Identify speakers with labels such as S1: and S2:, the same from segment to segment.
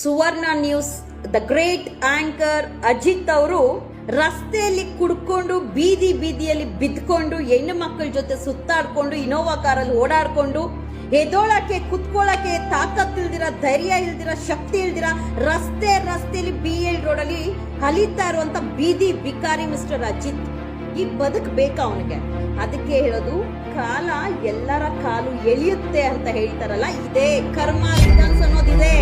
S1: Suvarna news, the great anchor Ajit ಅವರು ರಸ್ತೆಯಲ್ಲಿ ಕುಡ್ಕೊಂಡು, ಬೀದಿ ಬೀದಿಯಲ್ಲಿ ಬಿದ್ಕೊಂಡು, ಹೆಣ್ಣು ಮಕ್ಕಳ ಜೊತೆ ಸುತ್ತಾಡ್ಕೊಂಡು, ಇನೋವಾ ಕಾರಲ್ಲಿ ಓಡಾಡ್ಕೊಂಡು ಎದೋಳಕ್ಕೆ ಕುತ್ಕೊಳ್ಳಕ್ಕೆ ತಾಕತ್ ಇಲ್ದಿರ, ಧೈರ್ಯ ಇಲ್ದಿರ, ಶಕ್ತಿ ಇಲ್ದಿರ, ರಸ್ತೆ ರಸ್ತೆಯಲ್ಲಿ ಬಿ ಎಲ್ ರೋಡ್ ಅಲ್ಲಿ ಕಲಿತಾ ಇರುವಂತ ಬೀದಿ ಬಿಕಾರಿ ಮಿಸ್ಟರ್ ಅಜಿತ್. ಈ ಬದುಕ್ ಬೇಕಾ ಅವನಿಗೆ? ಅದಕ್ಕೆ ಹೇಳೋದು, ಕಾಲ ಎಲ್ಲರ ಕಾಲು ಎಳೆಯುತ್ತೆ ಅಂತ ಹೇಳ್ತಾರಲ್ಲ, ಇದೇ ಕರ್ಮ ಅನ್ನೋದಿದೆ.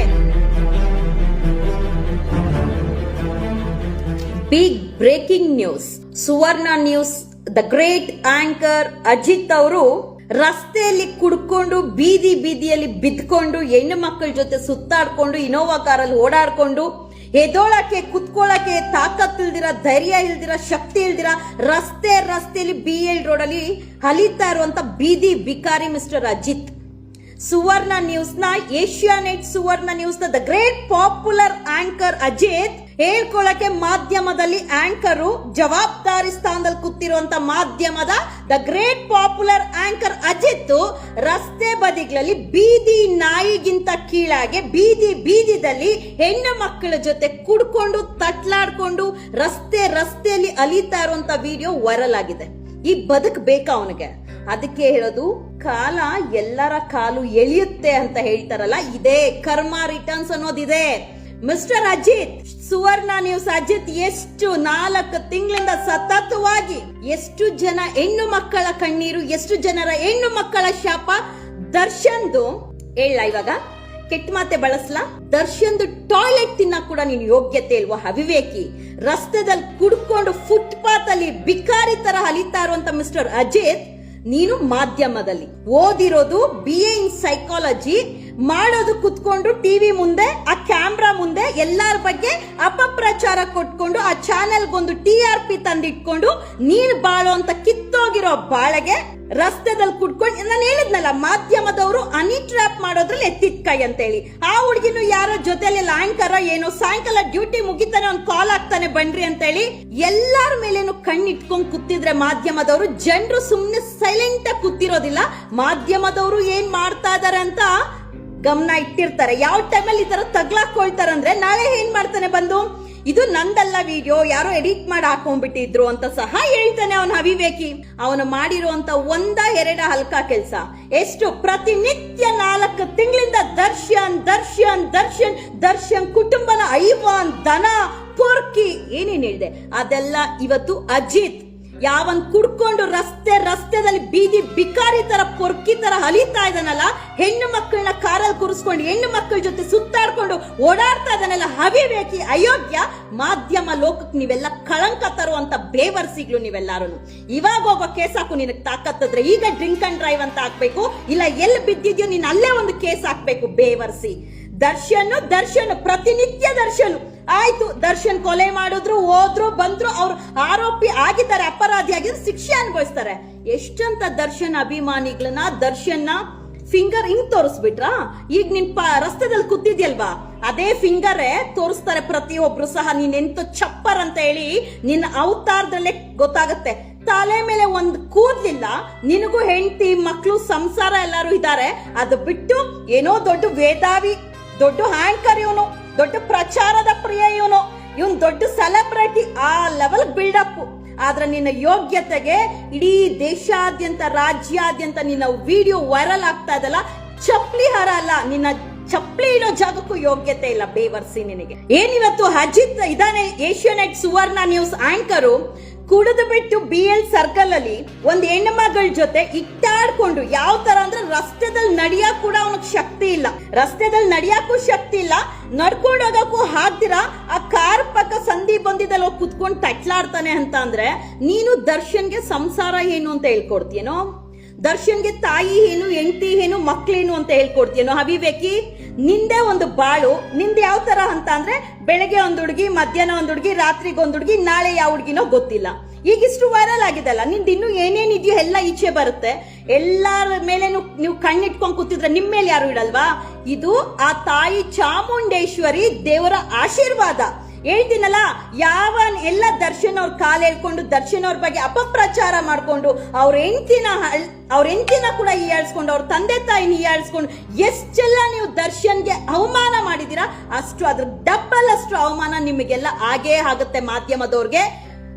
S1: Big breaking news Suvarna news the great anchor Ajit ಅವರು ರಸ್ತೆಯಲ್ಲಿ ಕುಡ್ಕೊಂಡು, ಬೀದಿ ಬೀದಿಯಲ್ಲಿ ಬಿದ್ಕೊಂಡು, ಹೆಣ್ಣು ಮಕ್ಕಳ ಜೊತೆ ಸುತ್ತಾಡ್ಕೊಂಡು ಇನೋವಾ ಕಾರಲ್ಲಿ ಓಡಾಡ್ಕೊಂಡು ಎದೋಳಕ್ಕೆ ಕುತ್ಕೊಳ್ಳಕ್ಕೆ ತಾಕತ್ ಇಲ್ದಿರ, ಧೈರ್ಯ ಇಲ್ದಿರ, ಶಕ್ತಿ ಇಲ್ದಿರ ರಸ್ತೆ ರಸ್ತೆಯಲ್ಲಿ ಬಿ ಎಲ್ ರೋಡ್ ಅಲ್ಲಿ ಹಲಿತಾ ಇರುವಂತ ಬೀದಿ ಬಿಕಾರಿ mister Ajit Suvarna ನ್ಯೂಸ್ನ Asianet Suvarna news the great popular anchor Ajit ಹೇಳ್ಕೊಳಕ್ಕೆ ಮಾಧ್ಯಮದಲ್ಲಿ ಆಂಕರು ಜವಾಬ್ದಾರಿ ಸ್ಥಾನದಲ್ಲಿ ಕೂತಿರುವಂತ ಮಾಧ್ಯಮದ the great popular anchor Ajit ರಸ್ತೆ ಬದಿಗಳಲ್ಲಿ ಬೀದಿ ನಾಯಿಗಿಂತ ಕೀಳಾಗೆ ಬೀದಿ ಬೀದಿದಲ್ಲಿ ಹೆಣ್ಣು ಮಕ್ಕಳ ಜೊತೆ ಕುಡ್ಕೊಂಡು, ತಟ್ಲಾಡ್ಕೊಂಡು, ರಸ್ತೆ ರಸ್ತೆಯಲ್ಲಿ ಅಲಿತಾ ಇರುವಂತ ವಿಡಿಯೋ ವೈರಲ್ ಆಗಿದೆ. ಈ ಬದುಕ್ ಬೇಕಾ ಅವನಿಗೆ? ಅದಕ್ಕೆ ಹೇಳೋದು, ಕಾಲ ಎಲ್ಲರ ಕಾಲು ಎಳೆಯುತ್ತೆ ಅಂತ ಹೇಳ್ತಾರಲ್ಲ, ಇದೇ ಕರ್ಮ ರಿಟರ್ನ್ಸ್ ಅನ್ನೋದಿದೆ. ಮಿಸ್ಟರ್ ಅಜಿತ್ ಸುವರ್ಣ ನ್ಯೂಸ್ ಅಜಿತ್ ಎಷ್ಟು ನಾಲ್ಕು ತಿಂಗಳಿಂದ ಸತತವಾಗಿ ಎಷ್ಟು ಜನ ಹೆಣ್ಣು ಮಕ್ಕಳ ಕಣ್ಣೀರು, ಎಷ್ಟು ಜನರ ಹೆಣ್ಣು ಮಕ್ಕಳ ಶಾಪ, ದರ್ಶನ್ದು, ಹೇಳ ಇವಾಗ, ಕೆಟ್ಟ ಮಾತೆ ಬಳಸ್ಲಾ? ದರ್ಶನ್ದು ಟಾಯ್ಲೆಟ್ ತಿನ್ನ ಕೂಡ ನೀನು ಯೋಗ್ಯತೆ ಇಲ್ವಾ, ಅವಿವೇಕಿ? ರಸ್ತೆದಲ್ಲಿ ಕುಡ್ಕೊಂಡು ಫುಟ್ಪಾತ್ ಅಲ್ಲಿ ಬಿಕಾರಿ ತರ ಹಲಿತಾ ಇರುವಂತ ಮಿಸ್ಟರ್ ಅಜಿತ್ ನೀನು ಮಾಧ್ಯಮದಲ್ಲಿ ಓದಿರೋದು ಬಿ ಎ ಇನ್ ಸೈಕಾಲಜಿ ಮಾಡೋದು ಕುತ್ಕೊಂಡು ಟಿವಿ ಮುಂದೆ, ಆ ಕ್ಯಾಮ್ರಾ ಮುಂದೆ ಎಲ್ಲರ ಬಗ್ಗೆ ಅಪಪ್ರಚಾರ ಕೊಟ್ಕೊಂಡು, ಆ ಚಾನೆಲ್ಗೊಂದು ಟಿ ಆರ್ ಪಿ ತಂದಿಟ್ಕೊಂಡು, ನೀನ್ ಬಾಳೋ ಅಂತ ಕಿತ್ತೋಗಿರೋ ಬಾಳೆಗೆ ರಸ್ತೆದಲ್ಲಿ ಕುಟ್ಕೊಂಡು ನಾನು ಹೇಳಿದ್ನಲ್ಲ, ಮಾಧ್ಯಮದವರು ಅನಿ ಟ್ರ್ಯಾಪ್ ಮಾಡೋದ್ರಲ್ಲಿ ಎತ್ತಿದ ಕೈ ಅಂತ ಹೇಳಿ ಆ ಹುಡುಗಿನು ಯಾರೋ ಜೊತೆಲಿ ಲಾಂಕರ ಏನೋ ಸಾಯಂಕಾಲ ಡ್ಯೂಟಿ ಮುಗಿತಾನೆ ಒಂದು ಕಾಲ್ ಆಗ್ತಾನೆ ಬನ್ರಿ ಅಂತ ಹೇಳಿ ಎಲ್ಲಾರ ಮೇಲೇನು ಕಣ್ಣಿಟ್ಕೊಂಡು ಕೂತಿದ್ರೆ ಮಾಧ್ಯಮದವರು, ಜನರು ಸುಮ್ಮನೆ ಸೈಲೆಂಟ್ ಆಗಿ ಕೂತಿರೋದಿಲ್ಲ. ಮಾಧ್ಯಮದವರು ಏನ್ ಮಾಡ್ತಾ ಇದಾರೆ ಅಂತ ಗಮನ ಇಟ್ಟಿರ್ತಾರೆ. ಯಾವ ಟೈಮಲ್ಲಿ ಈ ಥರ ತಗ್ಲಾಕೊಳ್ತಾರೆ ಅಂದ್ರೆ ನಾಳೆ ಏನ್ ಮಾಡ್ತಾನೆ ಬಂದು? ಇದು ನಂದಲ್ಲ ವಿಡಿಯೋ ಯಾರೋ ಎಡಿಟ್ ಮಾಡಿ ಹಾಕೊಂಡ್ಬಿಟ್ಟಿದ್ರು ಅಂತ ಸಹ ಹೇಳ್ತಾನೆ ಅವನ ಅವಿವೇಕಿ. ಅವನು ಮಾಡಿರುವಂತ ಒಂದ ಎರಡ ಹಲ್ಕ ಕೆಲಸ. ಎಷ್ಟು? ಪ್ರತಿನಿತ್ಯ ನಾಲ್ಕು ತಿಂಗಳಿಂದ ದರ್ಶನ್ ದರ್ಶನ್ ದರ್ಶನ್ ದರ್ಶನ್ ಕುಟುಂಬನ ಐವಾನ್ ದನ ಕೊರ್ಕಿ ಏನೇನು ಹೇಳಿದೆ? ಅದೆಲ್ಲ ಇವತ್ತು ಅಜಿತ್. ಯಾವನ್ ಕುಡ್ಕೊಂಡು ರಸ್ತೆ, ರಸ್ತೆದಲ್ಲಿ ಬೀದಿ ಬಿಕಾರಿ ತರ, ಪೊರ್ಕಿ ತರ ಹಲಿತಾ ಇದ್ದಾನಲ್ಲ, ಹೆಣ್ಣು ಮಕ್ಕಳನ್ನ ಕಾರಲ್ಲಿ ಕೂರಿಸ್ಕೊಂಡು, ಹೆಣ್ಣು ಮಕ್ಕಳ ಜೊತೆ ಸುತ್ತಾಡ್ಕೊಂಡು ಓಡಾಡ್ತಾ ಇದನ್ನೆಲ್ಲ ಅವಿವೇಕಿ ಅಯೋಗ್ಯ ಮಾಧ್ಯಮ ಲೋಕಕ್ಕೆ ನೀವೆಲ್ಲ ಕಳಂಕ ತರುವಂತ ಬೇವರ್ಸಿಗಳು ನೀವೆಲ್ಲಾರು. ಇವಾಗ ಹೋಗೋ ಕೇಸ್ ಹಾಕು, ನಿನಗೆ ತಾಕತ್ತದ್ರೆ ಈಗ ಡ್ರಿಂಕ್ ಅಂಡ್ ಡ್ರೈವ್ ಅಂತ ಹಾಕ್ಬೇಕು, ಇಲ್ಲ ಎಲ್ಲಿ ಬಿದ್ದಿದ್ಯೋ ನೀನು ಅಲ್ಲೇ ಒಂದು ಕೇಸ್ ಹಾಕ್ಬೇಕು, ಬೇವರ್ಸಿ. ದರ್ಶನ್ ದರ್ಶನ್, ಪ್ರತಿನಿತ್ಯ ದರ್ಶನ್. ಆಯ್ತು, ದರ್ಶನ್ ಕೊಲೆ ಮಾಡಿದ್ರು, ಹೋದ್ರು, ಬಂದ್ರು, ಅವ್ರು ಆರೋಪಿ ಆಗಿದ್ದಾರೆ ಅಪರಾಧಿ ಆಗಿದ್ರು ಶಿಕ್ಷೆ ಅನುಭವಿಸ್ತಾರೆ. ಎಷ್ಟಂತ ದರ್ಶನ್ ಅಭಿಮಾನಿಗಳನ್ನ ದರ್ಶನ್ನ ಫಿಂಗರ್ ಹಿಂಗ್ ತೋರಿಸ್ಬಿಟ್ರಾ? ಈಗ ನಿನ್ ರಸ್ತೆದಲ್ಲಿ ಕೂತಿದ್ಯಲ್ವಾ? ಅದೇ ಫಿಂಗರೇ ತೋರಿಸ್ತಾರೆ ಪ್ರತಿಯೊಬ್ರು ಸಹ, ನೀನ್ ಎಂತ ಚಪ್ಪರ್ ಅಂತ ಹೇಳಿ ನಿನ್ನ ಅವತಾರದಲ್ಲೇ ಗೊತ್ತಾಗುತ್ತೆ. ತಲೆ ಮೇಲೆ ಒಂದ್ ಕೂದ್ಲಿಲ್ಲ, ನಿನಗೂ ಹೆಂಡತಿ ಮಕ್ಕಳು ಸಂಸಾರ ಎಲ್ಲಾರು ಇದ್ದಾರೆ. ಅದು ಬಿಟ್ಟು ಏನೋ ದೊಡ್ಡ ವೇದಾವಿ, ದೊಡ್ಡ ಹ್ಯಾಂಕರ್ ಇವನು. ದೊಡ್ಡ ಪ್ರಚಾರದ ಪ್ರಿಯ ಇವನು. ಇವನ್ ದೊಡ್ಡ ಸೆಲೆಬ್ರಿಟಿ ಆ ಲೆವೆಲ್ ಬಿಲ್ಡಪ್ ಆದ್ರೆ ನಿನ್ನ ಯೋಗ್ಯತೆಗೆ ಇಡೀ ದೇಶಾದ್ಯಂತ, ರಾಜ್ಯಾದ್ಯಂತ ನಿನ್ನ ವಿಡಿಯೋ ವೈರಲ್ ಆಗ್ತಾ ಇದಲ್ಲ ಚಪ್ಪಲಿ ಹರ ಅಲ್ಲ, ನಿನ್ನ ಚಪ್ಪಲಿ ಇಡೋ ಜಾಗಕ್ಕೂ ಯೋಗ್ಯತೆ ಇಲ್ಲ ಬೇವರ್ಸಿ ನಿನಗೆ. ಏನಿವತ್ತು ಅಜಿತ್ ಇದಾನೆ ಏಷ್ಯಾನೆಟ್ ಸುವರ್ಣ ನ್ಯೂಸ್ ಆಂಕರು ಕುಡಿದು ಬಿಟ್ಟು ಬಿ ಎಲ್ ಸರ್ಕಲ್ ಅಲ್ಲಿ ಒಂದ್ ಹೆಣ್ಣು ಮಗಳ ಜೊತೆ ಇಟ್ಟಾಡ್ಕೊಂಡು ಯಾವ ತರ ಅಂದ್ರೆ ರಸ್ತೆದಲ್ಲಿ ನಡಿಯಕ್ ಕೂಡ ಅವನಿಗೆ ಶಕ್ತಿ ಇಲ್ಲ. ರಸ್ತೆದಲ್ಲಿ ನಡಿಯಕ್ಕೂ ಶಕ್ತಿ ಇಲ್ಲ. ನಡ್ಕೊಂಡು ಹೋಗಕ್ಕೂ ಹಾಕ್ದಿರ ಆ ಕಾರ್ ಪಕ್ಕ ಸಂಧಿ ಬಂದಿದ್ದಲ್ಲ ಕುತ್ಕೊಂಡು ತಟ್ಲಾಡ್ತಾನೆ ಅಂತ ಅಂದ್ರೆ ನೀನು ದರ್ಶನ್ಗೆ ಸಂಸಾರ ಏನು ಅಂತ ಹೇಳ್ಕೊಡ್ತೀಯನೋ? ದರ್ಶನ್ಗೆ ತಾಯಿ ಏನು, ಹೆಂಡತಿ ಏನು, ಮಕ್ಳೇನು ಅಂತ ಹೇಳ್ಕೊಡ್ತೀಯನೋ? ಅವಿವೇಕಿ, ನಿಂದೆ ಒಂದು ಬಾಳು. ನಿಂದ ಯಾವ ತರ ಅಂತ ಅಂದ್ರೆ ಬೆಳಗ್ಗೆ ಒಂದ್ ಹುಡುಗಿ, ಮಧ್ಯಾಹ್ನ ಒಂದ್ ಹುಡುಗಿ, ರಾತ್ರಿಗೆ ಒಂದ್ ಹುಡುಗಿ, ನಾಳೆ ಯಾವ ಹುಡುಗಿನೋ ಗೊತ್ತಿಲ್ಲ. ಈಗ ಇಷ್ಟು ವೈರಲ್ ಆಗಿದೆಲ್ಲ. ನಿಂದ ಇನ್ನು ಏನೇನಿದೆಯೋ ಎಲ್ಲ ಈಚೆ ಬರುತ್ತೆ. ಎಲ್ಲರ ಮೇಲೇನು ನೀವು ಕಣ್ಣಿಟ್ಕೊಂಡು ಕೂತಿದ್ರೆ ನಿಮ್ಮ ಮೇಲೆ ಯಾರು ಇಡಲ್ವಾ? ಇದು ಆ ತಾಯಿ ಚಾಮುಂಡೇಶ್ವರಿ ದೇವರ ಆಶೀರ್ವಾದ. ಹೇಳ್ತೀನಲ್ಲ, ಯಾವ ಎಲ್ಲ ದರ್ಶನ್ ಅವ್ರ ಕಾಲ ಹೇಳ್ಕೊಂಡು, ದರ್ಶನ್ ಅವ್ರ ಬಗ್ಗೆ ಅಪಪ್ರಚಾರ ಮಾಡ್ಕೊಂಡು, ಅವ್ರ ಹೆಂಡತಿನ ಅವ್ರ ಹೆಂಡ್ತಿನ ಕೂಡ ಹೀಯಾಳಿಸ್ಕೊಂಡು, ಅವ್ರ ತಂದೆ ತಾಯಿನ ಹೀಯಾಳಿಸ್ಕೊಂಡು ಎಷ್ಟೆಲ್ಲ ನೀವು ದರ್ಶನ್ಗೆ ಅವಮಾನ ಮಾಡಿದೀರಾ, ಅಷ್ಟು ಅದ್ರ ಡಬ್ಬಲ್ ಅಷ್ಟು ಅವಮಾನ ನಿಮಗೆಲ್ಲ ಆಗೇ ಆಗುತ್ತೆ ಮಾಧ್ಯಮದವ್ರಿಗೆ.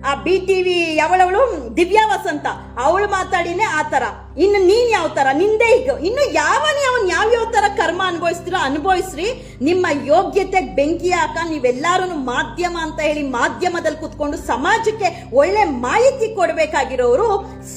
S1: ಆ ಬಿ ಟಿ ವಿ ಯಾವಳವಳು ದಿವ್ಯಾ ವಸಂತ. ಅವಳು ಮಾತಾಡಿನೇ ಆ ತರ. ಇನ್ನು ನೀನ್ ಯಾವ ತರ? ನಿಂದೆ ಈಗ. ಇನ್ನು ಯಾವನೇ ಅವನ್ ಯಾವ ಯಾವ ತರ ಕರ್ಮ ಅನುಭವಿಸ್ತೀರೋ ಅನುಭವಿಸ್ರಿ. ನಿಮ್ಮ ಯೋಗ್ಯತೆ ಬೆಂಕಿ ಹಾಕ ನೀವೆಲ್ಲಾರು ಮಾಧ್ಯಮ ಅಂತ ಹೇಳಿ ಮಾಧ್ಯಮದಲ್ಲಿ ಕುತ್ಕೊಂಡು ಸಮಾಜಕ್ಕೆ ಒಳ್ಳೆ ಮಾಹಿತಿ ಕೊಡಬೇಕಾಗಿರೋರು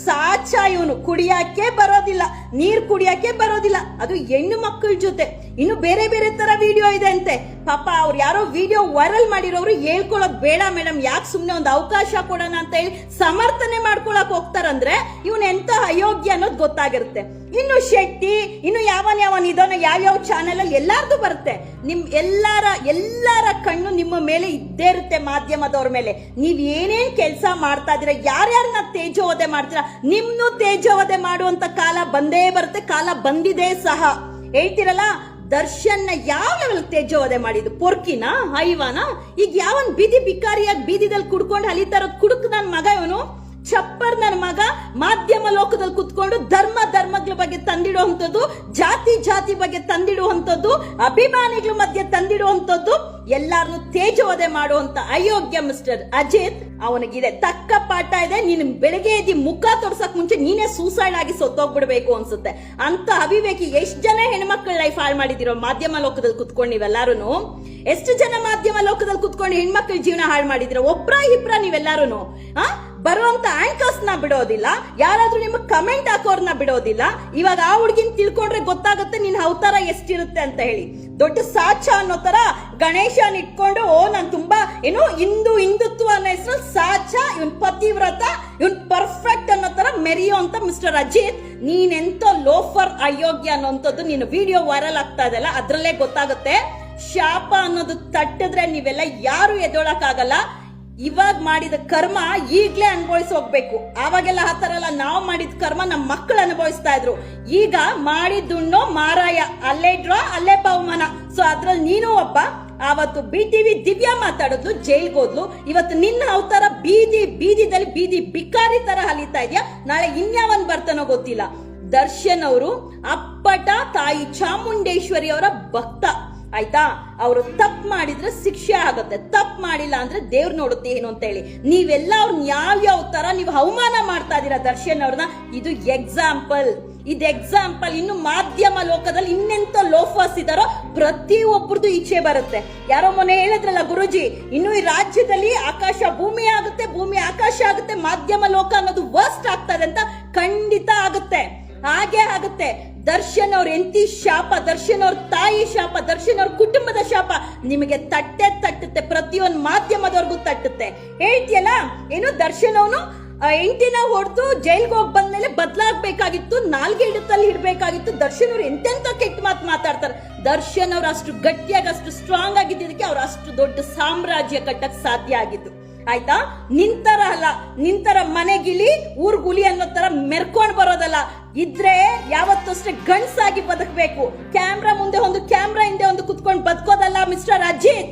S1: ಸಾಚ ಇವನು. ಕುಡಿಯಕ್ಕೆ ಬರೋದಿಲ್ಲ. ನೀರು ಕುಡಿಯಕ್ಕೆ ಬರೋದಿಲ್ಲ. ಅದು ಹೆಣ್ಣು ಮಕ್ಕಳ ಜೊತೆ. ಇನ್ನು ಬೇರೆ ಬೇರೆ ತರ ವಿಡಿಯೋ ಇದೆ ಅಂತೆ. ಪಾಪ ಅವ್ರು ಯಾರೋ ವಿಡಿಯೋ ವೈರಲ್ ಮಾಡಿರೋರು ಹೇಳ್ಕೊಳ್ಳೋದು ಬೇಡ ಮೇಡಮ್ ಯಾಕೆ ಸುಮ್ನೆ ಒಂದು ಅವಕಾಶ ಕೊಡೋಣ ಅಂತ ಹೇಳಿ ಸಮರ್ಥನೆ ಮಾಡ್ಕೊಳಕ್ ಹೋಗ್ತಾರಂದ್ರೆ ಇವನ್ ಎಂತ ಅಯೋಗ್ಯ ಅನ್ನೋದು ಗೊತ್ತಾಗಿರುತ್ತೆ. ಇನ್ನು ಶೆಟ್ಟಿ, ಇನ್ನು ಯಾವನ್ ಯಾವನ್ ಇದನ್ನ ಯಾವ್ಯಾವ ಚಾನೆಲ್ ಅಲ್ಲಿ ಎಲ್ಲಾರ್ದು ಬರುತ್ತೆ. ನಿಮ್ ಎಲ್ಲಾರ ಎಲ್ಲಾರ ಕಣ್ಣು ನಿಮ್ಮ ಮೇಲೆ ಇದ್ದೇ ಇರುತ್ತೆ ಮಾಧ್ಯಮದವ್ರ ಮೇಲೆ. ನೀವ್ ಏನೇನ್ ಕೆಲಸ ಮಾಡ್ತಾ ಇದೀರ ಯಾರ್ಯಾರನ್ನ ತೇಜೋವಧೆ ಮಾಡ್ತೀರಾ, ನಿಮ್ನು ತೇಜೋವಧೆ ಮಾಡುವಂತ ಕಾಲ ಬಂದೇ ಬರುತ್ತೆ, ಕಾಲ ಬಂದಿದೆ ಸಹ. ಹೇಳ್ತಿರಲ್ಲ? ದರ್ಶನ್ನ ಯಾವ ಲೆವೆಲ್ ತೇಜೋವಧೆ ಮಾಡಿದ್ದು? ಪೊರ್ಕಿನ? ಹೈವಾನ? ಈಗ ಯಾವನ್ ಬೀದಿ ಬಿಕಾರಿಯಾಗಿ ಬೀದಿದಲ್ಲಿ ಕುಡ್ಕೊಂಡು ಹಲಿತಾರ ಕುಡುಕ್ ನನ್ ಮಗ ಇವನು? ಚಪ್ಪರ್ ನನ್ನ ಮಗ ಮಾಧ್ಯಮ ಲೋಕದಲ್ಲಿ ಕುತ್ಕೊಂಡು ಧರ್ಮ ಧರ್ಮಗಳ ಬಗ್ಗೆ ತಂದಿಡುವಂಥದ್ದು, ಜಾತಿ ಜಾತಿ ಬಗ್ಗೆ ತಂದಿಡುವಂಥದ್ದು, ಅಭಿಮಾನಿಗಳ ಮಧ್ಯೆ ತಂದಿಡುವಂಥದ್ದು, ಎಲ್ಲಾರನ್ನು ತೇಜವದೆ ಮಾಡುವಂತ ಅಯೋಗ್ಯ ಮಿಸ್ಟರ್ ಅಜಿತ್ ಅವನಿಗಿದೆ. ತಕ್ಕ ಪಾಠ ಇದೆ. ನೀನು ಬೆಳಗ್ಗೆ ಎದ್ದು ಮುಖ ತೋರ್ಸಕ್ ಮುಂಚೆ ನೀನೇ ಸೂಸೈಡ್ ಆಗಿ ಸೊತ್ತೋಗ್ಬಿಡ್ಬೇಕು ಅನ್ಸುತ್ತೆ. ಅಂತ ಅವಿವೇಕಿ ಎಷ್ಟು ಜನ ಹೆಣ್ಮಕ್ಳ ಲೈಫ್ ಹಾಳು ಮಾಡಿದಿರೋ ಮಾಧ್ಯಮ ಲೋಕದಲ್ಲಿ ಕುತ್ಕೊಂಡು ನೀವೆಲ್ಲಾರು ಎಷ್ಟು ಜನ ಮಾಧ್ಯಮ ಲೋಕದಲ್ಲಿ ಕುತ್ಕೊಂಡು ಹೆಣ್ಮಕ್ಳ ಜೀವನ ಹಾಳು ಮಾಡಿದಿರೋ? ಒಬ್ರ ಇಬ್ರ ನೀವೆಲ್ಲಾರು ಆ? ಬರುವಂತ ಆಂಕರ್ಸ್ನ ಬಿಡೋದಿಲ್ಲ. ಯಾರಾದ್ರೂ ನಿಮಗೆ ಕಮೆಂಟ್ ಹಾಕೋರ್ನ ಬಿಡೋದಿಲ್ಲ. ಇವಾಗ ಆ ಹುಡುಗಿನ ತಿಳ್ಕೊಂಡ್ರೆ ಗೊತ್ತಾಗುತ್ತೆ ನಿನ್ ಅವತಾರ ಎಷ್ಟಿರುತ್ತೆ ಅಂತ ಹೇಳಿ. ದೊಡ್ಡ ಸಾಚ ಅನ್ನೋ ತರ ಗಣೇಶನ್ ಇಟ್ಕೊಂಡು, ಓ, ನಾನ್ ತುಂಬಾ ಏನು ಹಿಂದೂ ಹಿಂದುತ್ವ ಅನ್ನೋ ಹೆಸರು, ಸಾಚ, ಇವನ್ ಪತಿವ್ರತ, ಇವನ್ ಪರ್ಫೆಕ್ಟ್ ಅನ್ನೋ ತರ ಮೆರೆಯೋ ಅಂತ ಮಿಸ್ಟರ್ ಅಜಿತ್, ನೀನೆಂತ ಲೋಫರ್ ಅಯೋಗ್ಯ ಅನ್ನೋಂಥದ್ದು ನೀನು ವಿಡಿಯೋ ವೈರಲ್ ಆಗ್ತಾ ಇದೆಲ್ಲ ಅದ್ರಲ್ಲೇ ಗೊತ್ತಾಗುತ್ತೆ. ಶಾಪ ಅನ್ನೋದು ತಟ್ಟಿದ್ರೆ ನೀವೆಲ್ಲ ಯಾರು ಎದ್ದೊಳಕ್ಕಾಗಲ್ಲ ಇವಾಗ ಮಾಡಿದ ಕರ್ಮ ಈಗ್ಲೇ ಅನುಭವಿಸಿ ಹೋಗ್ಬೇಕು. ಆವಾಗೆಲ್ಲ ಆ ನಾವು ಮಾಡಿದ ಕರ್ಮ ನಮ್ಮ ಮಕ್ಕಳು ಅನುಭವಿಸ್ತಾ ಇದ್ರು. ಈಗ ಮಾಡಿದ್ದುಣ್ಣು ಮಾರಾಯ, ಅಲ್ಲೇ ಡ್ರಾ ಅಲ್ಲೇ ಬಹುಮಾನ. ಸೊ ಅದ್ರಲ್ಲಿ ನೀನು ಒಬ್ಬ. ಆವತ್ತು ಬಿ ಟಿವಿ ದಿವ್ಯಾ ಮಾತಾಡಿದ್ಲು, ಜೈಲ್ಗೆ ಹೋದ್ಲು. ಇವತ್ತು ನಿನ್ನ ಅವತಾರ ಬೀದಿ, ಬೀದಿದಲ್ಲಿ ಬೀದಿ ಬಿಕಾರಿ ತರ ಹಲಿತಾ ಇದೆಯಾ? ನಾಳೆ ಇನ್ಯಾವನ್ ಬರ್ತಾನೋ ಗೊತ್ತಿಲ್ಲ. ದರ್ಶನ್ ಅವರು ಅಪ್ಪಟ ತಾಯಿ ಚಾಮುಂಡೇಶ್ವರಿ ಅವರ ಭಕ್ತ. ಆಯ್ತಾ? ಅವರು ತಪ್ಪು ಮಾಡಿದ್ರೆ ಶಿಕ್ಷೆ ಆಗುತ್ತೆ. ತಪ್ಪು ಮಾಡಿಲ್ಲ ಅಂದ್ರೆ ದೇವ್ರು ನೋಡುತ್ತೆ ಏನು ಅಂತ ಹೇಳಿ ನೀವೆಲ್ಲ ಅವ್ರನ್ನ ಯಾವ ಯಾವ ತರ ನೀವು ಅವಮಾನ ಮಾಡ್ತಾ ಇದೀರಾ ದರ್ಶನ್ ಅವ್ರನ್ನ, ಇದು ಎಕ್ಸಾಂಪಲ್ ಇದು ಎಕ್ಸಾಂಪಲ್ ಇನ್ನು ಮಾಧ್ಯಮ ಲೋಕದಲ್ಲಿ ಇನ್ನೆಂತ ಲೋಫರ್ಸ್ ಇದಾರೋ ಪ್ರತಿ ಒಬ್ಬರದು ಈಚೆ ಬರುತ್ತೆ. ಯಾರೋ ಮೊನ್ನೆ ಹೇಳಿದ್ರಲ್ಲ ಗುರುಜಿ, ಇನ್ನು ಈ ರಾಜ್ಯದಲ್ಲಿ ಆಕಾಶ ಭೂಮಿ ಆಗುತ್ತೆ, ಭೂಮಿ ಆಕಾಶ ಆಗುತ್ತೆ, ಮಾಧ್ಯಮ ಲೋಕ ಅನ್ನೋದು ವರ್ಸ್ಟ್ ಆಗ್ತದೆ ಅಂತ ಖಂಡಿತ ಆಗುತ್ತೆ. ಹಾಗೆ ಆಗುತ್ತೆ. ದರ್ಶನ್ ಅವ್ರ ಎಂತಿ ಶಾಪ, ದರ್ಶನ್ ಅವ್ರ ತಾಯಿ ಶಾಪ, ದರ್ಶನ್ ಅವ್ರ ಕುಟುಂಬದ ಶಾಪ ನಿಮಗೆ ತಟ್ಟೆ ತಟ್ಟುತ್ತೆ, ಪ್ರತಿಯೊಂದು ಮಾಧ್ಯಮದವರೆಗೂ ತಟ್ಟುತ್ತೆ. ಹೇಳ್ತಿಯಲ್ಲ, ಏನು ದರ್ಶನ್ ಅವನು ಎಂಟಿನ ಹೊಡೆದು ಜೈಲ್ಗೆ ಹೋಗಿ ಬಂದ್ಮೇಲೆ ಬದಲಾಗಬೇಕಾಗಿತ್ತು, ನಾಲ್ಗೆ ಹಿಡಿತಲ್ಲಿ ಇಡಬೇಕಾಗಿತ್ತು, ದರ್ಶನ್ ಅವ್ರು ಎಂತೆಂತ ಕೆಟ್ಟ ಮಾತು ಮಾತಾಡ್ತಾರೆ. ದರ್ಶನ್ ಅವ್ರು ಅಷ್ಟು ಗಟ್ಟಿಯಾಗಿ, ಅಷ್ಟು ಸ್ಟ್ರಾಂಗ್ ಆಗಿದ್ದಕ್ಕೆ ಅವ್ರು ಅಷ್ಟು ದೊಡ್ಡ ಸಾಮ್ರಾಜ್ಯ ಕಟ್ಟಕ್ಕೆ ಸಾಧ್ಯ ಆಗಿದ್ದು. ಆಯ್ತಾ? ನಿಂತರ ಅಲ್ಲ, ನಿಂತರ ಮನೆಗಿಲಿ ಊರ್ಗುಲಿ ಅನ್ನೋ ತರ ಮೆರ್ಕೊಂಡ್ ಬರೋದಲ್ಲ. ಇದ್ರೆ ಯಾವತ್ತೂ ಅಷ್ಟೇ ಗಂಡ್ಸಾಗಿ ಬದುಕಬೇಕು. ಕ್ಯಾಮ್ರಾ ಮುಂದೆ ಒಂದು, ಕ್ಯಾಮ್ರಾ ಹಿಂದೆ ಒಂದು ಕುತ್ಕೊಂಡು ಬದುಕೋದಲ್ಲ ಮಿಸ್ಟರ್ ಅಜಿತ್?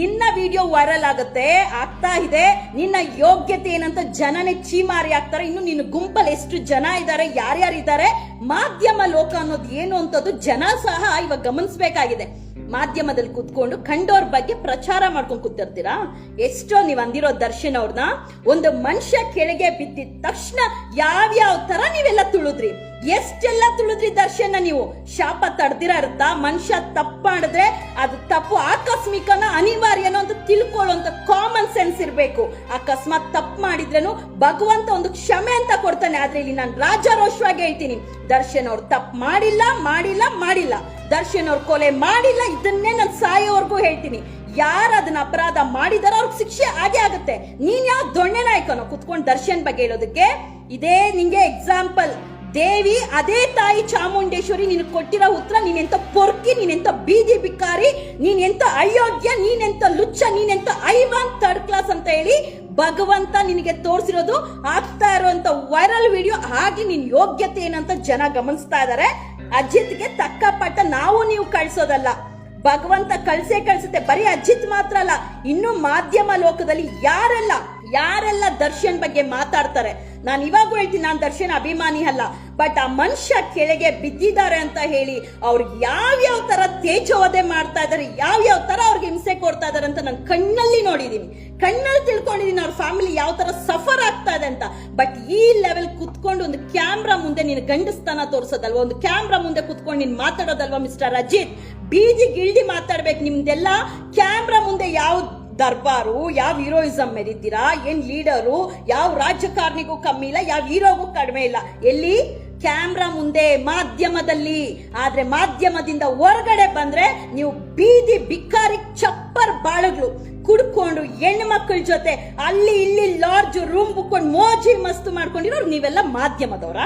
S1: ನಿನ್ನ ವಿಡಿಯೋ ವೈರಲ್ ಆಗುತ್ತೆ, ಆಗ್ತಾ ಇದೆ. ನಿನ್ನ ಯೋಗ್ಯತೆ ಏನಂತ ಜನನೇ ಚೀಮಾರಿ ಆಗ್ತಾರೆ. ಇನ್ನು ನಿನ್ನ ಗುಂಪಲ್ಲಿ ಎಷ್ಟು ಜನ ಇದ್ದಾರೆ ಯಾರ್ಯಾರಿದ್ದಾರೆ, ಮಾಧ್ಯಮ ಲೋಕ ಅನ್ನೋದು ಏನು ಅಂತದ್ದು ಜನ ಸಹ ಇವಾಗ ಗಮನಿಸಬೇಕಾಗಿದೆ. ಮಾಧ್ಯಮದಲ್ಲಿ ಕುತ್ಕೊಂಡು ಕಂಡೋರ್ ಬಗ್ಗೆ ಪ್ರಚಾರ ಮಾಡ್ಕೊಂಡು ಕೂತಿರ್ತೀರಾ? ಎಷ್ಟೋ ನೀವು ಅಂದಿರೋ ದರ್ಶನ್ ಅವ್ರನ್ನ ಒಂದು ಮನುಷ್ಯ ಕೆಳಗೆ ಬಿದ್ದಿದ ತಕ್ಷಣ ಯಾವ್ಯಾವ ತರ ನೀವೆಲ್ಲ ತುಳಿದ್ರಿ? ಎಷ್ಟೆಲ್ಲ ತುಳಿದ್ರಿ ದರ್ಶನ ನೀವು? ಶಾಪ ತಡ್ದಿರ ಅರ್ಥ? ಮನುಷ್ಯ ತಪ್ಪು ಮಾಡಿದ್ರೆ ಅದು ತಪ್ಪು. ಆಕಸ್ಮಿಕನ ಅನಿವಾರ್ಯನೋ ಅಂತ ತಿಳ್ಕೊಳ್ಳೋಂತ ಕಾಮನ್ ಸೆನ್ಸ್ ಇರಬೇಕು. ಅಕಸ್ಮಾತ್ ತಪ್ಪು ಮಾಡಿದ್ರೇನು ಭಗವಂತ ಒಂದು ಕ್ಷಮೆ ಅಂತ ಕೊಡ್ತಾನೆ. ಆದ್ರೆ ಇಲ್ಲಿ ನಾನು ರಾಜಾರೋಷವಾಗಿ ಹೇಳ್ತೀನಿ. ದರ್ಶನ್ ಅವ್ರು ತಪ್ಪು ಮಾಡಿಲ್ಲ ಮಾಡಿಲ್ಲ ಮಾಡಿಲ್ಲ. ದರ್ಶನ್ ಅವ್ರ ಕೊಲೆ ಮಾಡಿಲ್ಲ, ಇದನ್ನೇ ನಾನು ಸಾಯೋವರೆಗೂ ಹೇಳ್ತೀನಿ. ಯಾರು ಅದನ್ನ ಅಪರಾಧ ಮಾಡಿದಾರೋ ಅವ್ರಿಗೆ ಶಿಕ್ಷೆ ಆಗೇ ಆಗುತ್ತೆ. ನೀನ್ ಯಾವ ದೊಣ್ಣೆ ನಾಯಕನೋ? ಕುತ್ಕೊಂಡು ದರ್ಶನ್ ಬಗ್ಗೆ ಹೇಳೋದಕ್ಕೆ ಇದೇ ನಿಂಗೆ ಎಕ್ಸಾಂಪಲ್ ದೇವಿ, ಅದೇ ತಾಯಿ ಚಾಮುಂಡೇಶ್ವರಿ, ನೀನು ಕೊಟ್ಟಿರೋ ಉತ್ತರ, ನೀನೆಂತ ಪೊರ್ಕಿ, ನೀನೆಂತ ಬೀದಿ ಬಿಕ್ಕಾರಿ ನೀನೆಂತ ಅಯೋಗ್ಯ, ನೀನೆಂತ ಲುಚ್ಚ, ನೀನೆಂತ ಐವಾನ್ ಥರ್ಡ್ ಕ್ಲಾಸ್ ಅಂತ ಹೇಳಿ ಭಗವಂತ ನಿನಗೆ ತೋರಿಸಿರೋದು. ಆಗ್ತಾ ಇರುವಂತ ವೈರಲ್ ವಿಡಿಯೋ ಹಾಗೆ ನಿನ್ ಯೋಗ್ಯತೆ ಏನಂತ ಜನ ಗಮನಿಸ್ತಾ ಇದ್ದಾರೆ ಅಜಿತ್ಗೆ ತಕ್ಕ ಪಟ್ಟ ನಾವು ನೀವು ಕಳ್ಸೋದಲ್ಲ. ಭಗವಂತ ಕಳ್ಸೇ ಕಳ್ಸುತ್ತೆ. ಬರೀ ಅಜಿತ್ ಮಾತ್ರ ಅಲ್ಲ, ಇನ್ನು ಮಾಧ್ಯಮ ಲೋಕದಲ್ಲಿ ಯಾರೆಲ್ಲ ಯಾರೆಲ್ಲ ದರ್ಶನ್ ಬಗ್ಗೆ ಮಾತಾಡ್ತಾರೆ? ನಾನು ಇವಾಗೂ ಹೇಳ್ತೀನಿ, ನಾನು ದರ್ಶನ್ ಅಭಿಮಾನಿ ಅಲ್ಲ ಬಟ್ ಆ ಮನುಷ್ಯ ಕೆಳಗೆ ಬಿದ್ದಿದ್ದಾರೆ ಅಂತ ಹೇಳಿ ಅವ್ರಿಗೆ ಯಾವ್ಯಾವ ತರ ತೇಜೋವಧೆ ಮಾಡ್ತಾ ಇದಾರೆ, ಯಾವ್ಯಾವ ತರ ಅವ್ರಿಗೆ ಹಿಂಸೆ ಕೊಡ್ತಾ ಇದ್ದಾರೆ ಅಂತ ನಾನು ಕಣ್ಣಲ್ಲಿ ನೋಡಿದೀನಿ. ಕಣ್ಣಲ್ಲಿ ತಿಳ್ಕೊಂಡಿದ್ದೀನಿ ಅವ್ರ ಫ್ಯಾಮಿಲಿ ಯಾವ ತರ ಸಫರ್ ಆಗ್ತಾ ಇದೆ ಅಂತ. ಬಟ್ ಈ ಲೆವೆಲ್ ಕುತ್ಕೊಂಡು ಒಂದು ಕ್ಯಾಮ್ರಾ ಮುಂದೆ ನೀನು ಗಂಡಸ್ತನ ತೋರಿಸೋದಲ್ವ? ಒಂದು ಕ್ಯಾಮ್ರಾ ಮುಂದೆ ಕುತ್ಕೊಂಡು ನೀನು ಮಾತಾಡೋದಲ್ವಾ ಮಿಸ್ಟರ್ ಅಜಿತ್ ಬೀದಿ ಗಿಲ್ಡಿ ಮಾತಾಡ್ಬೇಕು ನಿಮ್ದೆಲ್ಲ. ಕ್ಯಾಮ್ರಾ ಮುಂದೆ ಯಾವ ದರ್ಬಾರು, ಯಾವ ಹೀರೋಯಿಸಮ್ ಮೆರಿದ್ದೀರಾ ಏನು ಲೀಡರು, ಯಾವ ರಾಜಕಾರಣಿಗೂ ಕಮ್ಮಿ ಇಲ್ಲ, ಯಾವ ಹೀರೋಗೂ ಕಡಿಮೆ ಇಲ್ಲ. ಎಲ್ಲಿ? ಕ್ಯಾಮ್ರಾ ಮುಂದೆ, ಮಾಧ್ಯಮದಲ್ಲಿ. ಆದ್ರೆ ಮಾಧ್ಯಮದಿಂದ ಹೊರಗಡೆ ಬಂದ್ರೆ ನೀವು ಬೀದಿ ಬಿಕ್ಕಾರಿ ಚಪ್ಪರ್ ಬಾಳಗ್ಲು. ಕುಡ್ಕೊಂಡು ಹೆಣ್ಣು ಮಕ್ಕಳ ಜೊತೆ ಅಲ್ಲಿ ಇಲ್ಲಿ ಲಾಡ್ಜ್ ರೂಮ್ ಬುಕ್ಕೊಂಡು ಮೋಜಿ ಮಸ್ತು ಮಾಡ್ಕೊಂಡಿರೋರು ನೀವೆಲ್ಲ ಮಾಧ್ಯಮದವರ?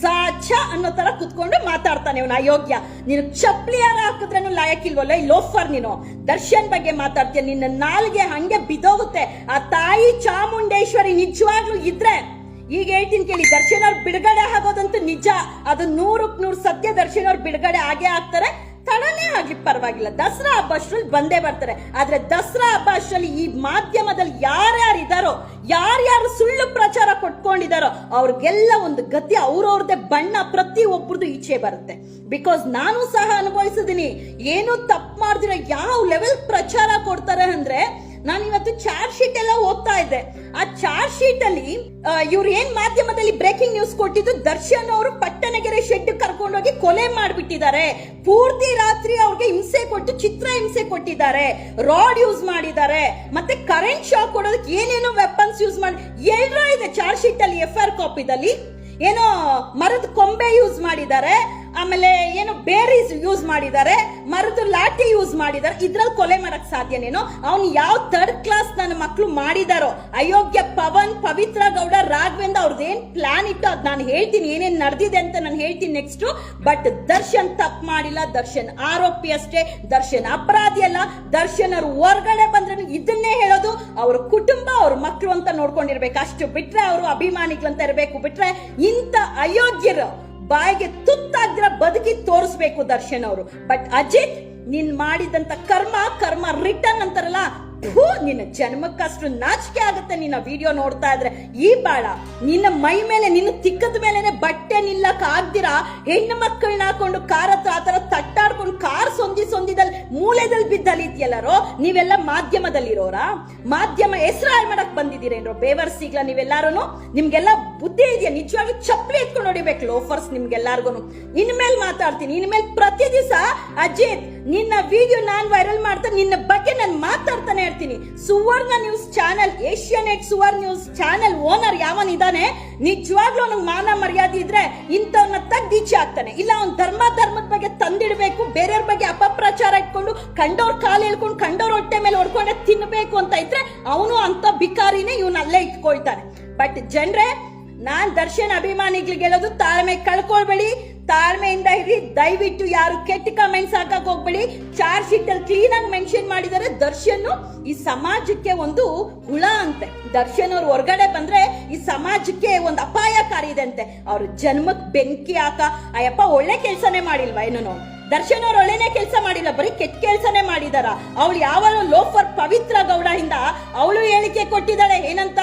S1: ಸಾಚ ಅನ್ನೋ ತರ ಕುತ್ಕೊಂಡು ಮಾತಾಡ್ತಾನೆ ಇವನು. ಅಯೋಗ್ಯ. ನೀನು ಚಪ್ಲಿ ಯಾರ ಹಾಕಿದ್ರೂ ಲಾಯಕ್ಕಿಲ್ವಲ್ಲ? ಈ ಲೋಫರ್ ನೀನು. ದರ್ಶನ್ ಬಗ್ಗೆ ಮಾತಾಡ್ತೀಯ. ನಿನ್ನ ನಾಲ್ಗೆ ಹಂಗೆ ಬಿದೋಗುತ್ತೆ. ಆ ತಾಯಿ ಚಾಮುಂಡೇಶ್ವರಿ ನಿಜವಾಗ್ಲೂ ಇದ್ರೆ. ಈಗ ಹೇಳ್ತೀನಿ ಕೇಳಿ, ದರ್ಶನ್ ಅವ್ರು ಬಿಡುಗಡೆ ಆಗೋದಂತೂ ನಿಜ. ಅದು ನೂರಕ್ ನೂರು ಸತ್ಯ ದರ್ಶನ್ ಅವ್ರು ಬಿಡುಗಡೆ ಆಗೇ ಆಗ್ತಾರೆ. ತಡನೇ ಆಗ್ಲಿ ಪರವಾಗಿಲ್ಲ. ದಸರಾ ಹಬ್ಬ ಅಷ್ಟ್ರಲ್ಲಿ ಬಂದೇ ಬರ್ತಾರೆ ಆದ್ರೆ ದಸರಾ ಹಬ್ಬ ಅಷ್ಟರಲ್ಲಿ ಈ ಮಾಧ್ಯಮದಲ್ಲಿ ಯಾರ್ಯಾರು ಇದಾರೋ ಯಾರ್ಯಾರು ಸುಳ್ಳು ಪ್ರಚಾರ ಕೊಟ್ಕೊಂಡಿದಾರೋ, ಅವ್ರಿಗೆಲ್ಲ ಒಂದು ಗತಿ ಅವ್ರವ್ರದೇ ಬಣ್ಣ ಪ್ರತಿ ಒಬ್ರದ್ದು ಈಚೆ ಬರುತ್ತೆ. ಬಿಕಾಸ್ ನಾನು ಸಹ ಅನುಭವಿಸಿದೀನಿ ಏನು ತಪ್ಪು ಮಾಡ್ದಿರ ಯಾವ ಲೆವೆಲ್ ಪ್ರಚಾರ ಕೊಡ್ತಾರೆ ಅಂದ್ರೆ ನಾನು ಇವತ್ತು ಚಾರ್ಜ್ ಶೀಟ್ ಎಲ್ಲ ಓದ್ತಾ ಇದ್ದೆ. ಶೀಟ್ ಅಲ್ಲಿ ಇವ್ರು ಏನ್ ಮಾಧ್ಯಮದಲ್ಲಿ ಬ್ರೇಕಿಂಗ್ ನ್ಯೂಸ್ ಕೊಟ್ಟಿದ್ದು, ದರ್ಶನ್ ಅವರು ಪಟ್ಟಣಗೆರೆ ಶೆಡ್ ಕರ್ಕೊಂಡೋಗಿ ಕೊಲೆ ಮಾಡಿಬಿಟ್ಟಿದ್ದಾರೆ. ಪೂರ್ತಿ ರಾತ್ರಿ ಅವ್ರಿಗೆ ಹಿಂಸೆ ಕೊಟ್ಟು, ಚಿತ್ರ ಹಿಂಸೆ ಕೊಟ್ಟಿದ್ದಾರೆ. ರಾಡ್ ಯೂಸ್ ಮಾಡಿದ್ದಾರೆ. ಮತ್ತೆ ಕರೆಂಟ್ ಶಾಕ್ ಕೊಡೋದಕ್ಕೆ ಏನೇನೋ ವೆಪನ್ಸ್ ಯೂಸ್ ಮಾಡಿ ಎಲ್ಲರೂ ಇದೆ ಚಾರ್ಜ್ ಶೀಟ್ ಅಲ್ಲಿ ಎಫ್ ಆರ್ ಕಾಪಿದಲ್ಲಿ ಏನೋ ಮರದ ಕೊಂಬೆ ಯೂಸ್ ಮಾಡಿದ್ದಾರೆ. ಆಮೇಲೆ ಏನು ಬೇರೀಸ್ ಯೂಸ್ ಮಾಡಿದ್ದಾರೆ ಮರದು ಲಾಠಿ ಯೂಸ್ ಮಾಡಿದ್ದಾರೆ, ಇದ್ರಲ್ಲಿ ಕೊಲೆ ಮಾಡಕ್ ಸಾಧ್ಯನೇನೋ? ಅವ್ನು ಯಾವ ಥರ್ಡ್ ಕ್ಲಾಸ್ ನನ್ನ ಮಕ್ಕಳು ಮಾಡಿದಾರೋ? ಅಯೋಗ್ಯ ಪವನ್, ಪವಿತ್ರ ಗೌಡ, ರಾಘವೇಂದ್ರ ಅವ್ರದ್ದು ಏನ್ ಪ್ಲಾನ್ ಇತ್ತು ಅದು ನಾನು ಹೇಳ್ತೀನಿ, ಏನೇನ್ ನಡೆದಿದೆ ಅಂತ ನಾನು ಹೇಳ್ತೀನಿ ನೆಕ್ಸ್ಟ್ ಬಟ್ ದರ್ಶನ್ ತಪ್ಪು ಮಾಡಿಲ್ಲ, ದರ್ಶನ್ ಆರೋಪಿ ಅಷ್ಟೇ, ದರ್ಶನ್ ಅಪರಾಧಿ ಅಲ್ಲ ದರ್ಶನ್ ಅವ್ರು ಹೊರಗಡೆ ಬಂದ್ರೆ ಇದನ್ನೇ ಹೇಳೋದು? ಅವ್ರ ಕುಟುಂಬ, ಅವ್ರ ಮಕ್ಕಳು ಅಂತ ನೋಡ್ಕೊಂಡಿರ್ಬೇಕು. ಅಷ್ಟು ಬಿಟ್ರೆ ಅವರು ಅಭಿಮಾನಿಗಳಂತ ಇರಬೇಕು. ಬಿಟ್ರೆ ಇಂಥ ಅಯೋಗ್ಯರು ಬಾಯಿಗೆ ತುತ್ತಾಗ್ದಿರ ಬದುಕಿ ತೋರಿಸ್ಬೇಕು ದರ್ಶನ್ ಅವರು. ಬಟ್ ಅಜಿತ್ ನೀನ್ ಮಾಡಿದಂತ ಕರ್ಮ ಕರ್ಮ ರಿಟರ್ನ್ ಅಂತಾರಲ್ಲ ಥು, ನಿನ್ನ ಜನ್ಮಕ್ಕಷ್ಟು ನಾಚಿಕೆ ಆಗುತ್ತೆ. ನಿನ್ನ ವಿಡಿಯೋ ನೋಡ್ತಾ ಇದ್ರೆ ಈ ಬಾಳ ನಿನ್ನ ಮೈ ಮೇಲೆ ನಿನ್ನ ತಿಕ್ಕದ ಮೇಲೆನೆ ಬಟ್ಟೆ ನಿಲ್ಲಕ್ ಆಗ್ದಿರಾ? ಹೆಣ್ಣು ಮಕ್ಕಳನ್ನ ಹಾಕೊಂಡು ಕಾರ್ ಹತ್ರ ಆತರ ತಟ್ಟಾಡ್ಕೊಂಡು ಕಾರ್ ಸೊಂದಿ ಸೊಂದಿದಲ್ಲಿ ಮೂಲೆದಲ್ಲಿ ಬಿದ್ದಲಿದ್ಯಲ್ಲರೋ ನೀವೆಲ್ಲ ಮಾಧ್ಯಮದಲ್ಲಿರೋರ? ಮಾಧ್ಯಮ ಹೆಸರು ಹಾಳು ಮಾಡಕ್ ಬಂದಿದ್ದೀರೇನ್ರೋ? ಬೇವರ್ಸಿಗ್ಲ ನೀವೆಲ್ಲಾರು ನಿಮ್ಗೆಲ್ಲ ಬುದ್ಧಿ ಇದೆಯಾ? ನಿಜವಾಗ್ಲೂ ಚಪ್ಪಲಿ ಎತ್ಕೊಂಡು ಹೊಡಿಬೇಕು ಲೋಫರ್ಸ್ ನಿಮ್ಗೆಲ್ಲಾರ್ಗು ಇನ್ಮೇಲೆ ಮಾತಾಡ್ತೀನಿ. ಇನ್ಮೇಲೆ ಪ್ರತಿ ದಿವಸ ಅಜಿತ್ ನಿನ್ನ ವಿಡಿಯೋ ನಾನ್ ವೈರಲ್ ಮಾಡ್ತಾ ನಿನ್ನ ಬಗ್ಗೆ ನಾನು ಮಾತಾಡ್ತಾನೆ ಇರ್ತೀನಿ Suvarna news channel Asianet Suvarna news channel owner ಯಾವನಿದಾನೆ ನಿಜವಾಗ್ಲೂ ಅವ್ನಿಗೆ ಮಾನ ಮರ್ಯಾದೆ ಇದ್ರೆ ಇಂಥವ್ನ ತಗ್ಗೀಚೆ ಆಗ್ತಾನೆ ಇಲ್ಲ, ಅವ್ನ್ ಧರ್ಮ, ಧರ್ಮದ ಬಗ್ಗೆ ತಂದಿಡ್ಬೇಕು, ಬೇರೆಯವ್ರ ಬಗ್ಗೆ ಅಪಪ್ರಚಾರ ಇಟ್ಕೊಂಡು ಕಂಡವ್ರ ಕಾಲು ಹೇಳ್ಕೊಂಡು ಕಂಡವ್ರ ಹೊಟ್ಟೆ ಮೇಲೆ ಹೊಡ್ಕೊಂಡೆ ತಿನ್ಬೇಕು ಅಂತ ಇದ್ರೆ ಅವನು ಅಂತ ಬಿಕಾರಿನೇ ಇವನ್ ಅಲ್ಲೇ ಇಟ್ಕೊಳ್ತಾನೆ. ಬಟ್ ಜನರೇ, ನಾನ್ ದರ್ಶನ್ ಅಭಿಮಾನಿಗಳಿಗೆ ಹೇಳೋದು ತಾಳ್ಮೆ ಕಳ್ಕೊಳ್ಬೇಡಿ. ತಾಳ್ಮೆಯಿಂದ ಇರಿ. ದಯವಿಟ್ಟು ಯಾರು ಕೆಟ್ಟ ಕಮೆಂಟ್ಸ್ ಹಾಕಕ್ ಹೋಗ್ಬೇಡಿ. ಚಾರ್ಜ್ ಶೀಟ್ ಅಲ್ಲಿ ಕ್ಲೀನ್ ಆಗಿ ಮೆನ್ಷನ್ ಮಾಡಿದರೆ ದರ್ಶನ್ ಈ ಸಮಾಜಕ್ಕೆ ಒಂದು ಹುಳ ಅಂತೆ. ದರ್ಶನ್ ಅವ್ರು ಹೊರಗಡೆ ಬಂದ್ರೆ ಈ ಸಮಾಜಕ್ಕೆ ಒಂದು ಅಪಾಯಕಾರಿ ಇದೆ ಅಂತೆ. ಅವ್ರ ಜನ್ಮಕ್ ಬೆಂಕಿ ಹಾಕ. ಅಯ್ಯಪ್ಪ, ಒಳ್ಳೆ ಕೆಲ್ಸನೇ ಮಾಡಿಲ್ವಾ? ಏನು ದರ್ಶನ್ ಅವ್ರು ಒಳ್ಳೆನೆ ಕೆಲಸ ಮಾಡಿಲ್ಲ, ಬರೀ ಕೆಟ್ಟ ಕೆಲಸನೇ ಮಾಡಿದಾರ. ಅವಳು ಯಾವ ಲೋಫರ್ ಪವಿತ್ರ ಗೌಡ ಇಂದ ಅವಳು ಹೇಳಿಕೆ ಕೊಟ್ಟಿದ್ದಾಳೆ, ಏನಂತ?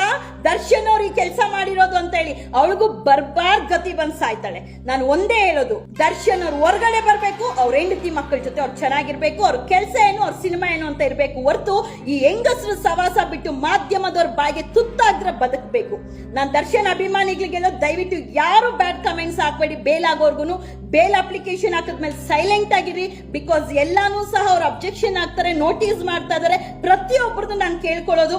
S1: ದರ್ಶನ್ ಅವ್ರು ಈ ಕೆಲಸ ಮಾಡಿರೋದು ಅಂತ ಹೇಳಿ ಅವಳಿಗೂ ಬರ್ಬಾರ್ ಗತಿ ಬಂದ್ ಸಾಯ್ತಾಳೆ. ನಾನು ಒಂದೇ ಹೇಳೋದು ದರ್ಶನ್ ಅವ್ರು ಹೊರಗಡೆ ಬರ್ಬೇಕು, ಅವ್ರ ಹೆಂಡತಿ ಮಕ್ಕಳ ಜೊತೆ ಅವ್ರು ಚೆನ್ನಾಗಿರ್ಬೇಕು, ಅವ್ರ ಕೆಲಸ ಏನು, ಅವ್ರ ಸಿನಿಮಾ ಏನು ಅಂತ ಇರ್ಬೇಕು ಹೊರತು ಈ ಹೆಂಗಸರು ಸವಾಸ ಬಿಟ್ಟು ಮಾಧ್ಯಮದವ್ರ ಬಾಯಿಗೆ ತುತ್ತಾದ್ರೆ ಬದುಕಬೇಕು. ನಾನ್ ದರ್ಶನ್ ಅಭಿಮಾನಿಗಳಿಗೆಲ್ಲ ದಯವಿಟ್ಟು ಯಾರು ಬ್ಯಾಡ್ ಕಮೆಂಟ್ಸ್ ಹಾಕ್ಬೇಡಿ ಬೇಲಾಗೋರ್ಗು ಬೇಲ್ ಅಪ್ಲಿಕೇಶನ್ ಹಾಕಿದ್ಮೇಲೆ ಸೈಲೆಂಟ್ ಆಗಿರಿ ಬಿಕಾಸ್ ಎಲ್ಲಾನು ಸಹ ಅವ್ರು ಅಬ್ಜೆಕ್ಷನ್ ಹಾಕ್ತಾರೆ ನೋಟಿಸ್ ಮಾಡ್ತಾ ಇದಾರೆ. ಪ್ರತಿಯೊಬ್ಬರದ್ದು ನಾನು ಕೇಳ್ಕೊಳ್ಳೋದು,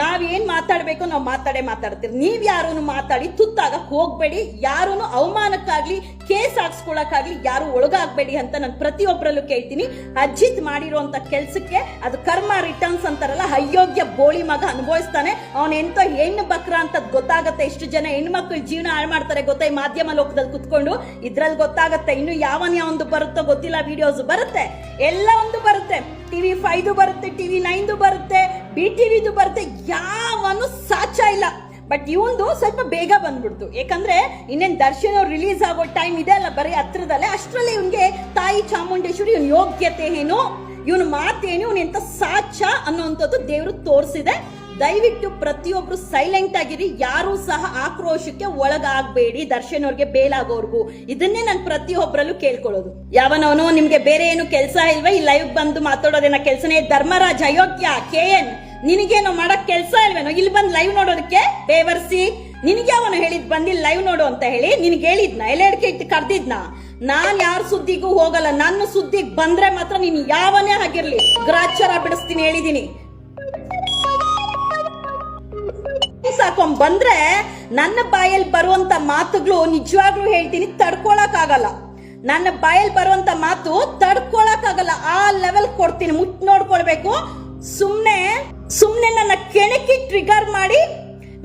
S1: ನಾವ್ ಏನ್ ಮಾತಾಡ್ಬೇಕು ನಾವು ಮಾತಾಡೇ ಮಾತಾಡ್ತೀರಿ ನೀವ್ ಯಾರನ್ನು ಮಾತಾಡಿ ತುತ್ತಾಗ ಹೋಗ್ಬೇಡಿ ಯಾರೂ ಅವಮಾನಕ್ಕಾಗ್ಲಿ ಕೇಸ್ ಹಾಕ್ಸ್ಕೊಳಕ್ಕಾಗ್ಲಿ ಯಾರು ಒಳಗಾಗ್ಬೇಡಿ ಅಂತ ನಾನು ಪ್ರತಿಯೊಬ್ಬರಲ್ಲೂ ಕೇಳ್ತೀನಿ. ಅಜಿತ್ ಮಾಡಿರುವಂತ ಕೆಲ್ಸಕ್ಕೆ ಅದು ಕರ್ಮ ರಿಟರ್ನ್ಸ್ ಅಂತಾರಲ್ಲ, ಅಯೋಗ್ಯ ಬೋಳಿ ಮಗ ಅನುಭವಿಸ್ತಾನೆ. ಅವನ ಎಂತ ಹೆಣ್ಣು ಬಕ್ರ ಅಂತ ಗೊತ್ತಾಗತ್ತೆ. ಎಷ್ಟು ಜನ ಹೆಣ್ಮಕ್ಳು ಜೀವನ ಹಾಳು ಮಾಡ್ತಾರೆ ಗೊತ್ತಾ ಈ ಮಾಧ್ಯಮ ಲೋಕದಲ್ಲಿ ಕುತ್ಕೊಂಡು. ಇದ್ರಲ್ಲಿ ಗೊತ್ತಾಗತ್ತೆ ಇನ್ನು ಯಾವನ್ ಯಾವಂದು ಬರುತ್ತೋ ಗೊತ್ತಿಲ್ಲ ವಿಡಿಯೋಸ್ ಬರುತ್ತೆ. ಎಲ್ಲ ಒಂದು ಬರುತ್ತೆ. ಟಿವಿ ಫೈದು ಬರುತ್ತೆ ಟಿವಿ ನೈನ್ದು ಬರುತ್ತೆ ಬಿ ಟಿವಿದು ಬರುತ್ತೆ, ಯಾವನು ಸಾಚ ಇಲ್ಲ. ಬಟ್ ಇವಂದು ಸ್ವಲ್ಪ ಬೇಗ ಬಂದ್ಬಿಡ್ತು. ಯಾಕಂದ್ರೆ ಇನ್ನೇನ್ ದರ್ಶನ್ ಅವ್ರು ರಿಲೀಸ್ ಆಗೋ ಟೈಮ್ ಇದೆ ಅಲ್ಲ, ಬರೀ ಹತ್ರದಲ್ಲೇ ಅಷ್ಟರಲ್ಲಿ ಇವನಿಗೆ ತಾಯಿ ಚಾಮುಂಡೇಶ್ವರಿ ಇವನ್ ಯೋಗ್ಯತೆ ಏನು? ಇವನು ಮಾತೇನು? ಇವನು ಎಂತ ಸಾಚ ಅನ್ನೋಂಥದ್ದು ದೇವರು ತೋರಿಸಿದೆ. ದಯವಿಟ್ಟು ಪ್ರತಿಯೊಬ್ರು ಸೈಲೆಂಟ್ ಆಗಿರಿ. ಯಾರು ಸಹ ಆಕ್ರೋಶಕ್ಕೆ ಒಳಗಾಗಬೇಡಿ ದರ್ಶನ್ ಅವ್ರಿಗೆ ಬೇಲಾಗೋರ್ಗು. ಇದನ್ನೇ ನಾನು ಪ್ರತಿಯೊಬ್ಬರಲ್ಲೂ ಕೇಳ್ಕೊಳ್ಳೋದು. ಯಾವನವನು ನಿಮ್ಗೆ ಬೇರೆ ಏನು ಕೆಲಸ ಇಲ್ವಾ? ಈ ಲೈವ್ ಬಂದು ಮಾತಾಡೋದೇನ ಕೆಲಸನೇ? ಧರ್ಮರಾಜ್ ಅಯೋಗ್ಯ, ಕೆ ಎನ್. ನಿನಗೇನು ಮಾಡಕ್ ಕೆಲಸ ಇಲ್ವೇನೋ? ಇಲ್ಲಿ ಬಂದು ಲೈವ್ ನೋಡೋದಕ್ಕೆ ಬೇವರ್ಸಿ. ನಿನಗೆ ಅವನು ಹೇಳಿದ್ ಬಂದಿ ಲೈವ್ ನೋಡು ಅಂತ ಹೇಳಿ ನಿನ್ಗೆ ಹೇಳಿದ್ನ ಎಲ್ಲೆಡ್ಕೆ ಕರ್ದಿದ್ನ. ನಾನ್ ಯಾರ ಸುದ್ದಿಗೂ ಹೋಗಲ್ಲ, ನನ್ನ ಸುದ್ದಿಗ್ ಬಂದ್ರೆ ಮಾತ್ರ ನೀನ್ ಯಾವನೇ ಆಗಿರ್ಲಿ. ಗ್ರಾಚಾರ ಬಿಡಿಸ್ತೀನಿ ಹೇಳಿದೀನಿ. ಸಾಕೊಂಡ್ ಬಂದ್ರೆ ನನ್ನ ಬಾಯಲ್ಲಿ ಬರುವಂತ ಮಾತುಗಳು ನಿಜವಾಗ್ಲೂ ಹೇಳ್ತೀನಿ ತಡ್ಕೊಳಕ್ ಆಗಲ್ಲ. ನನ್ನ ಬಾಯಲ್ಲಿ ಬರುವಂತ ಮಾತು ತಡ್ಕೊಳಕ್ ಆಗಲ್ಲ. ಆ ಲೆವೆಲ್ ಕೊಡ್ತೀನಿ, ಮುಟ್ ನೋಡ್ಕೊಳ್ಬೇಕು. ಸುಮ್ನೆ ಸುಮ್ನೆ ನನ್ನ ಕೆಣಕಿ ಟ್ರಿಗರ್ ಮಾಡಿ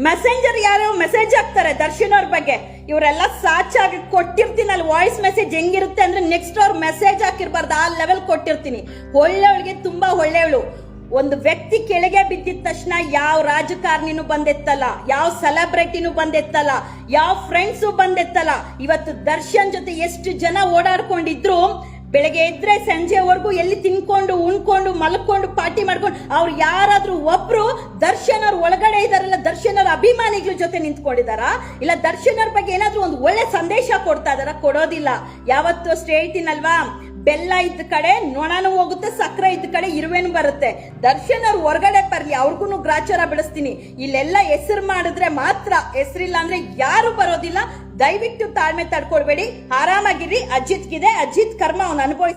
S1: ಮೆಸೆಂಜರ್ ಯಾರೋ ಮೆಸೇಜ್ ಹಾಕ್ತಾರೆ ದರ್ಶನ್ ಅವ್ರ ಬಗ್ಗೆ. ಇವರೆಲ್ಲ ಸಾಚಾಗಿ ಕೊಟ್ಟಿರ್ತೀನಿ ವಾಯ್ಸ್ ಮೆಸೇಜ್ ಹೆಂಗಿರುತ್ತೆ ಅಂದ್ರೆ ನೆಕ್ಸ್ಟ್ ಅವ್ರ ಮೆಸೇಜ್ ಹಾಕಿರ್ಬಾರ್ದು, ಆ ಲೆವೆಲ್ ಕೊಟ್ಟಿರ್ತೀನಿ. ಒಳ್ಳೆಯವಳಿಗೆ ತುಂಬಾ ಒಳ್ಳೆಯವಳು. ಒಂದು ವ್ಯಕ್ತಿ ಕೆಳಗೆ ಬಿದ್ದಿದ ತಕ್ಷಣ ಯಾವ ರಾಜಕಾರಣಿನೂ ಬಂದೆತ್ತಲ್ಲ, ಯಾವ ಸೆಲೆಬ್ರಿಟಿನೂ ಬಂದೆತ್ತಲ್ಲ, ಯಾವ ಫ್ರೆಂಡ್ಸು ಬಂದೆತ್ತಲ್ಲ. ಇವತ್ತು ದರ್ಶನ್ ಜೊತೆ ಎಷ್ಟು ಜನ ಓಡಾಡ್ಕೊಂಡಿದ್ರು ಬೆಳಗ್ಗೆ ಎದ್ರೆ ಸಂಜೆವರೆಗೂ ಎಲ್ಲಿ ತಿನ್ಕೊಂಡು, ಉಣ್ಕೊಂಡು, ಮಲ್ಕೊಂಡು, ಪಾರ್ಟಿ ಮಾಡ್ಕೊಂಡು, ಅವ್ರು ಯಾರಾದ್ರೂ ಒಬ್ರು ದರ್ಶನ್ ಒಳಗಡೆ ಇದಾರಲ್ಲ ದರ್ಶನ್ ಅಭಿಮಾನಿಗಳ ಜೊತೆ ನಿಂತ್ಕೊಂಡಿದಾರ? ಇಲ್ಲ ದರ್ಶನ್ ಅವ್ರ ಬಗ್ಗೆ ಏನಾದ್ರೂ ಒಂದು ಒಳ್ಳೆ ಸಂದೇಶ ಕೊಡ್ತಾ ಇದಾರ? ಕೊಡೋದಿಲ್ಲ. ಯಾವತ್ತು ಅಷ್ಟೇ ಹೇಳ್ತೀನಲ್ವಾ? ಬೆಲ್ಲ ಇದ್ದ ಕಡೆ ನೊಣನು ಹೋಗುತ್ತೆ, ಸಕ್ಕರೆ ಇದ್ದ ಕಡೆ ಇರುವೆನು ಬರುತ್ತೆ. ದರ್ಶನ್ ಅವ್ರು ಹೊರಗಡೆ ಬರ್ಲಿ ಅವ್ರಿಗೂ ಗ್ರಾಚಾರ ಬೆಳೆಸ್ತೀನಿ ಇಲ್ಲೆಲ್ಲ ಹೆಸರು ಮಾಡಿದ್ರೆ ಮಾತ್ರ ಹೆಸರಿಲ್ಲ ಅಂದ್ರೆ ಯಾರು ಬರೋದಿಲ್ಲ. ದಯವಿಟ್ಟು ತಾಳ್ಮೆ ತಡ್ಕೊಳ್ಬೇಡಿ. ಆರಾಮಾಗಿರಿ. ಅಜಿತ್ಗಿದೆ. ಅಜಿತ್ ಕರ್ಮ ಅವ್ನು ಅನುಭವಿಸ್